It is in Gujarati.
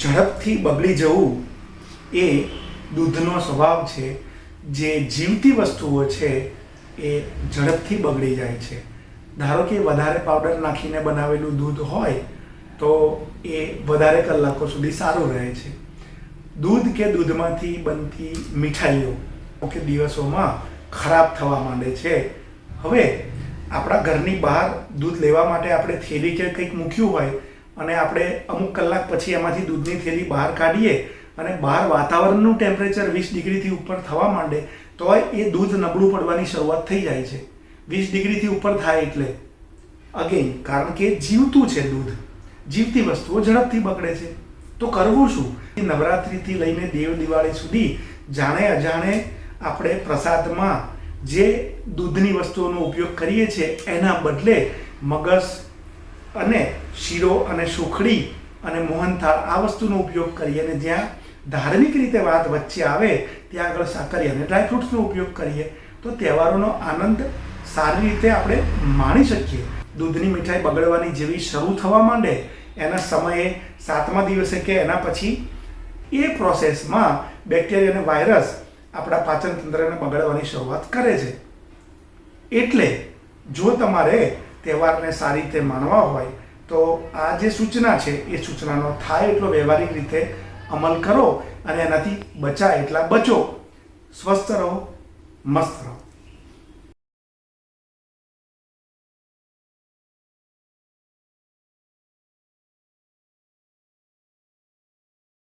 ઝડપથી બગડી જવું એ દૂધનો સ્વભાવ છે. જે જીવતી વસ્તુઓ છે એ ઝડપથી બગડી જાય છે. ધારો કે વધારે પાવડર નાખીને બનાવેલું દૂધ હોય તો એ વધારે કલાકો સુધી સારું રહે છે. દૂધ કે દૂધમાંથી બનતી મીઠાઈઓ કે દિવસોમાં ખરાબ થવા માંડે છે. હવે આપણા ઘરની બહાર દૂધ લેવા માટે આપણે થેલી કે કંઈક મૂક્યું હોય અને આપણે અમુક કલાક પછી એમાંથી દૂધની થેલી બહાર કાઢીએ અને બહાર વાતાવરણનું ટેમ્પરેચર વીસ ડિગ્રીથી ઉપર થવા માંડે તો એ દૂધ નબળું પડવાની શરૂઆત થઈ જાય છે. વીસ ડિગ્રીથી ઉપર થાય એટલે અગેન કારણ કે જીવતું છે દૂધ. જીવતી વસ્તુઓ ઝડપથી બગડે છે. તો કરવું શું? નવરાત્રિથી લઈને દેવ દિવાળી સુધી જાણે અજાણે આપણે પ્રસાદમાં જે દૂધની વસ્તુઓનો ઉપયોગ કરીએ છીએ, એના બદલે મગસ અને શીરો અને સુખડી અને મોહનથાળ આ વસ્તુનો ઉપયોગ કરીએ અને જ્યાં ધાર્મિક રીતે વાત વચ્ચે આવે, ત્યાં આગળ સાકરી અને ડ્રાયફ્રૂટ્સનો ઉપયોગ કરીએ, તો તહેવારોનો આનંદ સારી રીતે આપણે માણી શકીએ. દૂધની મીઠાઈ બગડવાની જેવી શરૂ થવા માંડે, એના સમયે સાતમા દિવસે કે એના પછી એ પ્રોસેસમાં બેક્ટેરિયા અને વાયરસ આપણા પાચન તંત્રને બગાડવાની શરૂઆત કરે છે. એટલે જો તમારે તહેવારને સારી રીતે માણવા હોય, તો આ જે સૂચના છે, એ સૂચનાનો થાય એટલો વ્યવહારિક રીતે અમલ કરો અને એનાથી બચાય એટલા બચો. સ્વસ્થ રહો, મસ્ત રહો.